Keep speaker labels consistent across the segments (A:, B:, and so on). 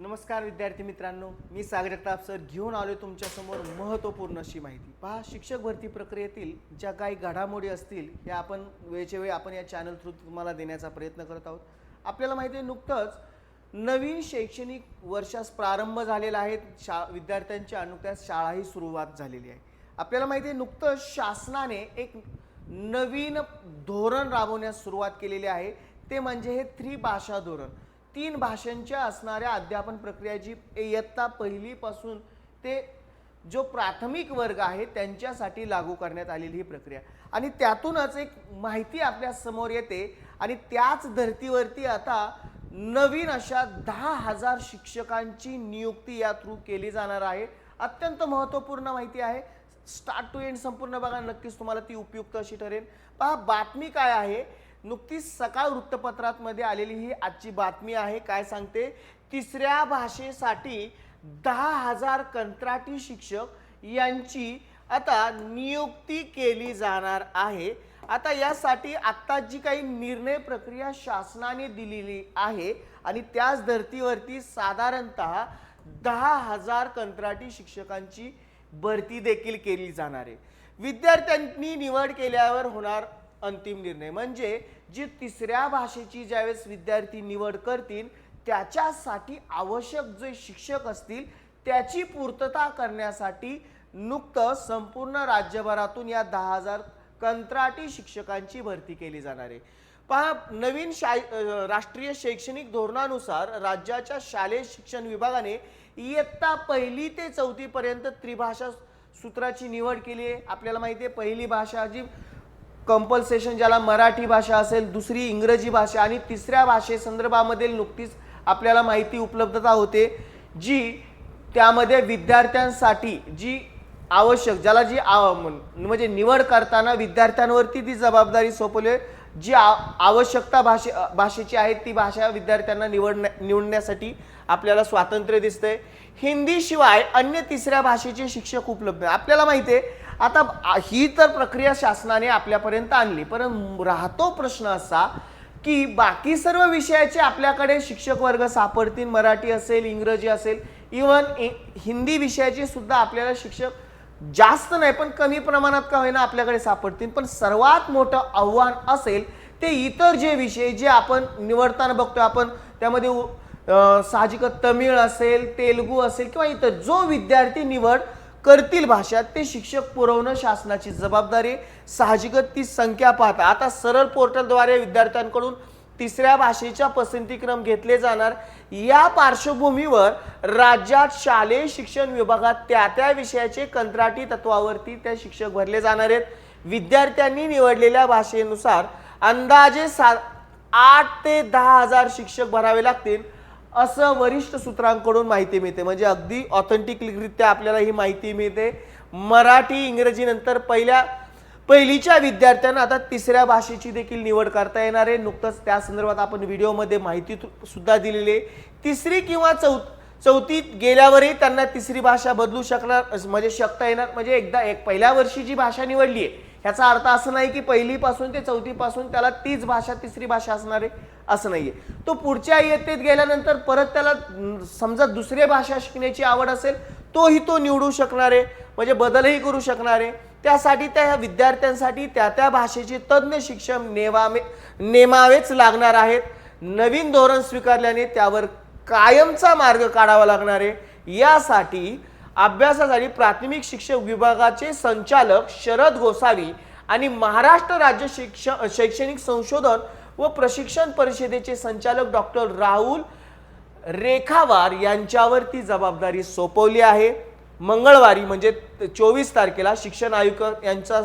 A: नमस्कार विद्यार्थी मित्रांनो मी सागर जगताप सर घेऊन आलो तुमच्यासमोर महत्त्वपूर्ण अशी माहिती. पहा शिक्षक भरती प्रक्रियेतील ज्या काही घडामोडी असतील ह्या आपण वेळच्या वेळी आपण या चॅनल थ्रू तुम्हाला देण्याचा प्रयत्न करत आहोत. आपल्याला माहिती आहे नुकतंच नवीन शैक्षणिक वर्षास प्रारंभ झालेला आहे. शा विद्यार्थ्यांच्या नुकत्याच शाळाही सुरुवात झालेली आहे. आपल्याला माहिती आहे नुकतंच शासनाने एक नवीन धोरण राबवण्यास सुरुवात केलेली आहे. ते म्हणजे हे थ्री भाषा धोरण. तीन भाषांच्या असणाऱ्या अध्यापन प्रक्रिया जी इयत्ता पहिलीपासून ते जो प्राथमिक वर्ग आहे त्यांच्यासाठी लागू करण्यात आलेली ही प्रक्रिया. आणि त्यातूनच एक माहिती आपल्यासमोर येते आणि त्याच धर्तीवरती आता नवीन अशा दहा हजार शिक्षकांची नियुक्ती या थ्रू केली जाणार आहे. अत्यंत महत्त्वपूर्ण माहिती आहे. स्टार्ट टू एंड संपूर्ण बघा नक्कीच तुम्हाला ती उपयुक्त अशी ठरेल. पहा बातमी काय आहे? नुकतीच सकाळ वृत्तपत्रात मध्ये आलेली ही आजची बातमी आहे. काय सांगते? तिसऱ्या भाषेसाठी दहा हजार कंत्राटी शिक्षक यांची आता नियुक्ती केली जाणार आहे. आता यासाठी आत्ता जी काही निर्णय प्रक्रिया शासनाने दिलेली आहे आणि त्याच धर्तीवरती साधारणतः दहा हजार कंत्राटी शिक्षकांची भरती देखील केली जाणार आहे. विद्यार्थ्यांनी निवड केल्यावर होणार अंतिम निर्णय. म्हणजे जी तिसऱ्या भाषेची ज्यावेळेस विद्यार्थी निवड करतील त्याच्यासाठी आवश्यक जे शिक्षक असतील त्याची पूर्तता करण्यासाठी नुकतं संपूर्ण राज्यभरातून या दहा हजार कंत्राटी शिक्षकांची भरती केली जाणार आहे. पहा नवीन शा राष्ट्रीय शैक्षणिक धोरणानुसार राज्याच्या शालेय शिक्षण विभागाने इयत्ता पहिली ते चौथीपर्यंत त्रिभाषा सूत्राची निवड केली आहे. आपल्याला माहिती आहे पहिली भाषा जी कंपल्सेशन ज्याला मराठी भाषा असेल दुसरी इंग्रजी भाषा आणि तिसऱ्या भाषेसंदर्भामध्ये नुकतीच आपल्याला माहिती उपलब्धता होते जी त्यामध्ये विद्यार्थ्यांसाठी जी आवश्यक ज्याला जी आव- म्हणजे निवड करताना विद्यार्थ्यांवरती ती जबाबदारी सोपवली आहे. जी आ- आवश्यकता भाषे भाषेची आहे ती भाषा विद्यार्थ्यांना निवडण्या निवडण्यासाठी आपल्याला स्वातंत्र्य दिसतंय. हिंदीशिवाय अन्य तिसऱ्या भाषेचे शिक्षक उपलब्ध आपल्याला माहिती आहे आता ही तर प्रक्रिया शासनाने आपल्यापर्यंत आणली. परंतु राहतो प्रश्न असा की बाकी सर्व विषयाचे आपल्याकडे शिक्षक वर्ग सापडतील मराठी असेल इंग्रजी असेल इवन हिंदी विषयाचे सुद्धा आपल्याला शिक्षक जास्त नाही पण कमी प्रमाणात का होईना आपल्याकडे सापडतील. पण सर्वात मोठं आव्हान असेल ते इतर जे विषय जे आपण निवडताना बघतो आपण त्यामध्ये साहजिकच तमिळ असेल तेलुगू असेल किंवा इतर जो विद्यार्थी निवड करतील भाषा ते शिक्षक पुरवणं शासनाची जबाबदारी साहजिकच ती संख्या पाहता. आता सरळ पोर्टलद्वारे विद्यार्थ्यांकडून तिसऱ्या भाषेच्या पसंतीक्रम घेतले जाणार. या पार्श्वभूमीवर राज्यात शालेय शिक्षण विभागात त्या त्या विषयाचे कंत्राटी तत्वावरती त्या शिक्षक भरले जाणार आहेत. विद्यार्थ्यांनी निवडलेल्या भाषेनुसार अंदाजे सा आठ ते दहा हजार शिक्षक भरावे लागतील असं वरिष्ठ सूत्रांकडून माहिती मिळते. म्हणजे अगदी ऑथेंटिकरित्या आपल्याला ही माहिती मिळते. मराठी इंग्रजीनंतर पहिल्या पहिलीच्या विद्यार्थ्यांना आता तिसऱ्या भाषेची देखील निवड करता येणार आहे. नुकतंच त्या संदर्भात आपण व्हिडिओमध्ये माहिती तु- सुद्धा दिलेली आहे. तिसरी किंवा चौ चौथीत गेल्यावरही त्यांना तिसरी भाषा बदलू शकणार म्हणजे शकता येणार. म्हणजे एकदा एक पहिल्या वर्षी जी भाषा निवडली आहे ह्याचा अर्थ असं नाही की पहिलीपासून ते चौथीपासून त्याला तीच भाषा तिसरी भाषा असणार आहे असं नाही आहे तो पुढच्या इयत्तेत गेल्यानंतर परत त्याला समजा दुसरी भाषा शिकण्याची आवड असेल तोही तो निवडू शकणार आहे. म्हणजे बदलही करू शकणार आहे. त्यासाठी त्या विद्यार्थ्यांसाठी त्या त्या भाषेचे तज्ज्ञ शिक्षक नेवामे नेमावेच लागणार आहेत. नवीन धोरण स्वीकारल्याने त्यावर कायमचा मार्ग काढावा लागणार आहे. यासाठी अभ्यासासाठी प्राथमिक शिक्षक विभागाचे संचालक शरद गोसावी आणि महाराष्ट्र राज्य शिक्षण शैक्षणिक संशोधन व प्रशिक्षण परिषदेचे संचालक डॉक्टर राहुल रेखावार यांच्यावर ती जबाबदारी सोपवली आहे. मंगळवारी म्हणजे चोवीस तारखेला शिक्षण आयुक्त यांचा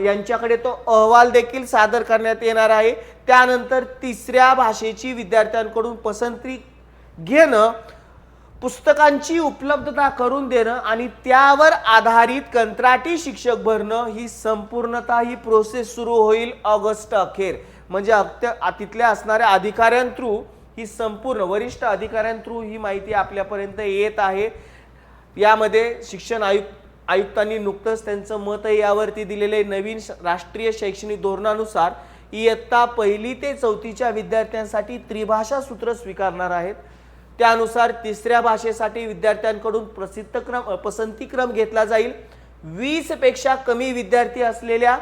A: यांच्याकडे तो अहवाल देखील सादर करण्यात येणार आहे. त्यानंतर तिसऱ्या भाषेची विद्यार्थ्यांकडून पसंती घेणं पुस्तकांची उपलब्धता करून देणं आणि त्यावर आधारित कंत्राटी शिक्षक भरणं ही संपूर्णतः ही प्रोसेस सुरू होईल ऑगस्ट अखेर. म्हणजे तिथल्या असणाऱ्या अधिकाऱ्यां थ्रू ही संपूर्ण वरिष्ठ अधिकाऱ्यां थ्रू ही माहिती आपल्यापर्यंत येत आहे. यामध्ये शिक्षण आयुक्त आयुक्तांनी नुकतंच त्यांचं मत यावरती दिलेले नवीन श- राष्ट्रीय शैक्षणिक धोरणानुसार इयत्ता पहिली ते चौथीच्या विद्यार्थ्यांसाठी त्रिभाषा सूत्र स्वीकारणार आहेत. त्यानुसार तिसऱ्या भाषेसाठी विद्यार्थ्यांकडून प्रसिद्ध क्रम पसंती क्रम घेतला जाईल. वीसपेक्षा कमी विद्यार्थी असलेल्या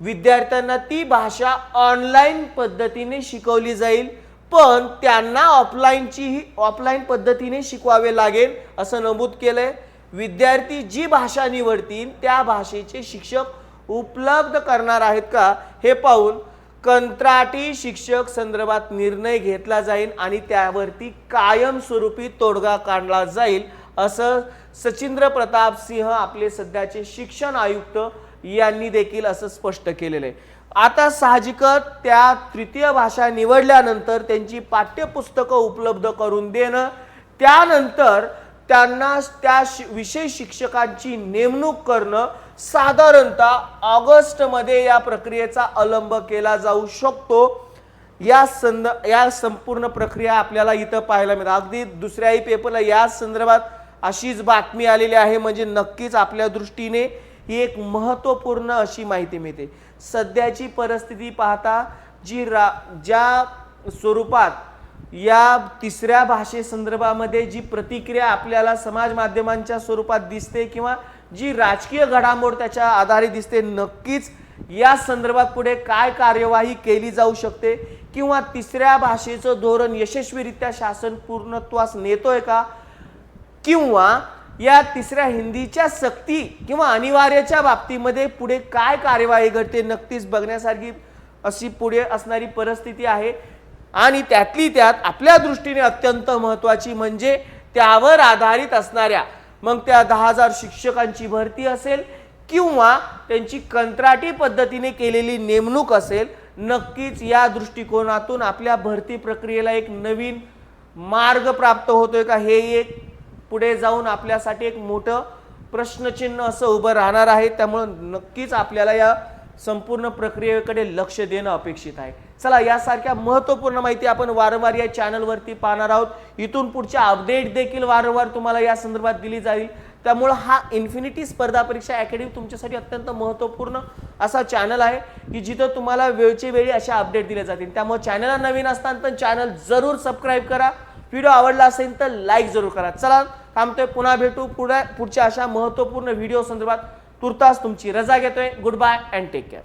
A: विद्यार्थ्यांना ती भाषा ऑनलाईन पद्धतीने शिकवली जाईल. पण त्यांना ऑफलाईनची ऑफलाईन पद्धतीने शिकवावे लागेल असं नमूद केलं आहे विद्यार्थी जी भाषा निवडतील त्या भाषेचे शिक्षक उपलब्ध करणार आहेत का? हे पाहून कंत्राटी शिक्षक संदर्भात निर्णय घेतला जाईल आणि त्यावरती कायमस्वरूपी तोडगा काढला जाईल असं सचिंद्र प्रताप सिंह आपले सध्याचे शिक्षण आयुक्त यांनी देखील असं स्पष्ट केलेलं आहे. आता साहजिकच त्या तृतीय भाषा निवडल्यानंतर त्यांची पाठ्यपुस्तकं उपलब्ध करून देणं त्यानंतर त्यांना त्या शि- विषय शिक्षकांची नेमणूक करणं साधारणतः ऑगस्टमध्ये या प्रक्रियेचा अवलंब केला जाऊ शकतो. या संद या संपूर्ण प्रक्रिया आपल्याला इथं पाहायला मिळतात. अगदी दुसऱ्याही पेपरला या संदर्भात अशीच बातमी आलेली आहे. म्हणजे नक्कीच आपल्या दृष्टीने ही एक महत्त्वपूर्ण अशी माहिती मिळते. सध्याची परिस्थिती पाहता जी रा ज्या स्वरूपात या तिसऱ्या भाषे संदर्भामध्ये जी प्रतिक्रिया आपल्याला समाज माध्यमांच्या स्वरूपात दिसते किंवा जी राजकीय घडामोड त्याच्या आधारे दिसते नक्कीच या संदर्भात पुढे काय कार्यवाही केली जाऊ शकते किंवा तिसऱ्या भाषेचं धोरण यशस्वीरित्या शासन पूर्णत्वास नेतोय का? किंवा या तिसऱ्या हिंदीच्या सक्ती किंवा अनिवार्याच्या बाबतीमध्ये पुढे काय कार्यवाही घडते नक्कीच बघण्यासारखी अशी पुढे असणारी परिस्थिती आहे. आणि त्यातली त्यात आपल्या दृष्टीने अत्यंत महत्त्वाची म्हणजे त्यावर आधारित असणाऱ्या मग त्या दहा हजार शिक्षकांची भरती असेल किंवा त्यांची कंत्राटी पद्धतीने केलेली नेमणूक असेल नक्कीच या दृष्टिकोनातून आपल्या भरती प्रक्रियेला एक नवीन मार्ग प्राप्त होतोय का? हे एक पुढे जाऊन आपल्यासाठी एक मोठं प्रश्नचिन्ह असं उभं राहणार आहे. त्यामुळं नक्कीच आपल्याला या संपूर्ण प्रक्रियेकडे लक्ष देणं अपेक्षित आहे. चला यासारख्या महत्त्वपूर्ण माहिती आपण वारंवार या चॅनलवरती पाहणार आहोत. इथून पुढच्या अपडेट देखील वारंवार तुम्हाला या संदर्भात दिली जाईल. त्यामुळं हा इन्फिनिटी स्पर्धा परीक्षा अकॅडमी तुमच्यासाठी अत्यंत महत्त्वपूर्ण असा चॅनल आहे की जिथं तुम्हाला वेळचे वेळी अशा अपडेट दिल्या जातील. त्यामुळे चॅनलला नवीन असताना तर चॅनल जरूर सबस्क्राईब करा. व्हिडिओ आवडला असेल तर लाईक जरूर करा. चला थांबतोय पुन्हा भेटू. पुढे पुढच्या अशा महत्त्वपूर्ण व्हिडिओ संदर्भात तुर्तास तुमची रजा घेतोय. Good bye and take care